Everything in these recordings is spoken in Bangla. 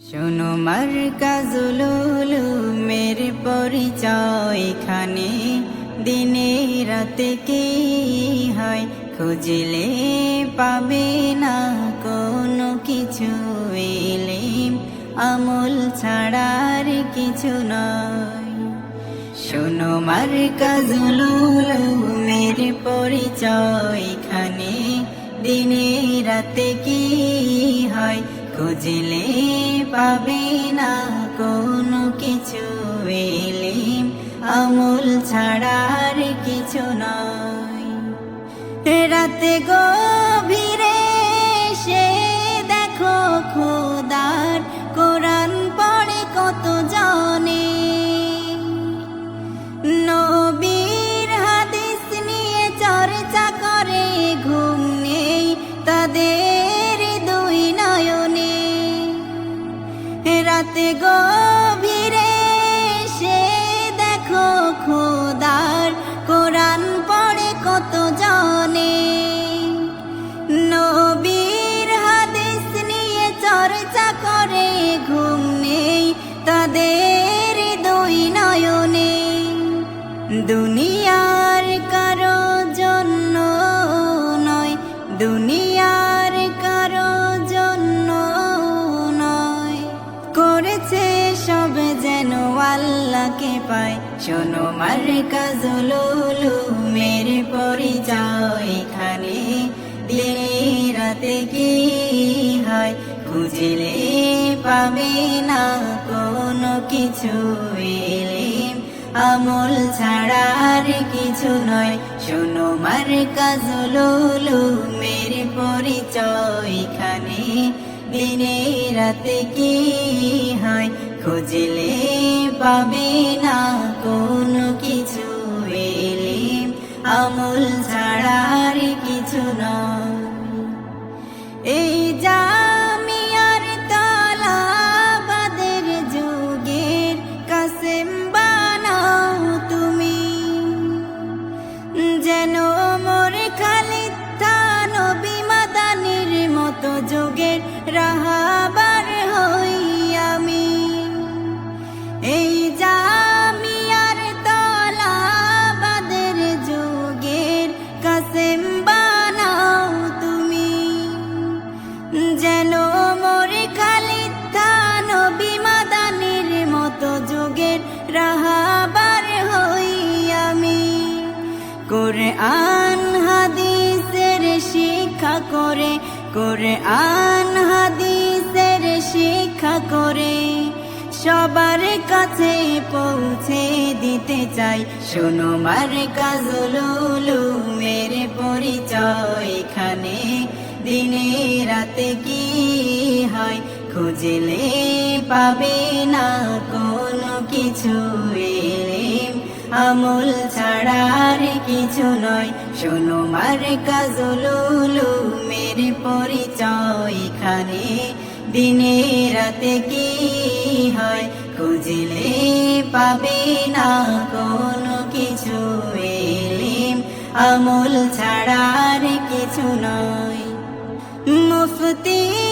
শোনো মার কাজুলুলু মেরে পরিচয় এখানে দিনে রাতে কি হয় খুঁজলে পাবে না কোনো কিছু এলেম। আমল ছাড়ার কিছু নয়। শোনো মার কাজুলুলু মেরে পরিচয় এখানে দিনে রাতে কি হয় খুঁজলে পাবে না কোনো কিছু এলিম আমল ছাড়ার কিছু নয়। রাতে গভীরে রাতে গভীরে সে দেখো খোদার কোরআন পড়ে কত জনে নবীর হাদিস নিয়ে চর্চা করে ঘুম নেই তাদের দুই নয়নে। দুনিয়ার কারও জন্য নয়, দুনিয়ার শোনো মার কাজলুলু মেরে পরিচয় এখানে। দিনে রাতে কি হয় খুঁজলে পাবে না কোনো কিছু আমল ছাড়ার কিছু নয়, শোনো মার কাজলুলু মেরে পরিচয় এখানে। দিনে রাতে কি হয় খুঁজলে পাবে না কোনো কিছু এলিম আমল ছাড়ার কিছু নয়। এই জামিয়ার তালাবাদের যুগের কাসেম বানাও তুমি। যেন মোর খালিদ নবী মাদানির মতো যুগের রাহাবার কোরআন হাদিসের শিক্ষা করে, কোরআন হাদিসের শিক্ষা করে। সবার কাছে পৌঁছে দিতে চাই। শোনো মার কাজলুলু মেরে পরিচয় এখানে। দিনে রাতে কি হয় খুঁজলে পাবে না কোনো কিছু এলিম আমল ছাড়ার কিছু নয়। শোনো মার কাজলুলু মেরে পরিচয় এখানে দিনে রাতে কি হয়, খুঁজলে পাবে না কোনো কিছু এলিম। আমল ছাড়ার কিছু নয়। মুফতি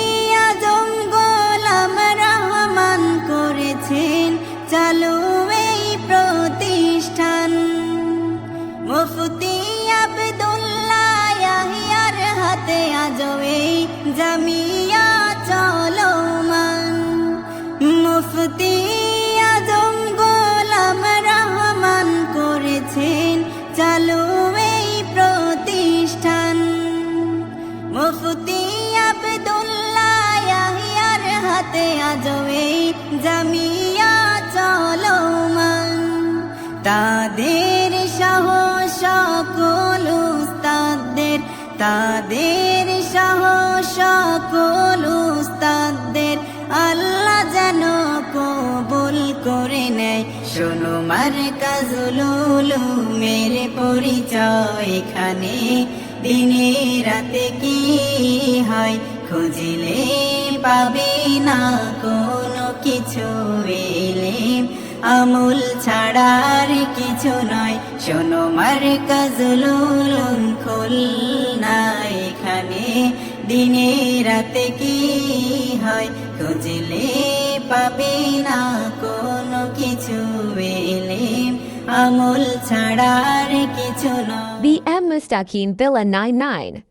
জামিয়া চলমান মুফতি আজম গোলাম রহমান করেছেন, চালু এই প্রতিষ্ঠান। মুফতি আবদুল্লাহ হাতে আজও এই জামিয়া চলমান তাদের সহ সকল উস্তাদদের, তাদের শোনো, মার কাজলুলু, মেরে পরিচয় এখানে। দিনে রাতে কি হয় খুঁজলে পাবে না কোনো কিছু এলিম আমুল ছাড়ার কিছু নয়, শোনো, মার খোল না এখানে। দিনে রাতে কি হয় খুঁজলে পাবে না আমল ছাড়ার কিছু নয় BM Mustaqeen Villa 99.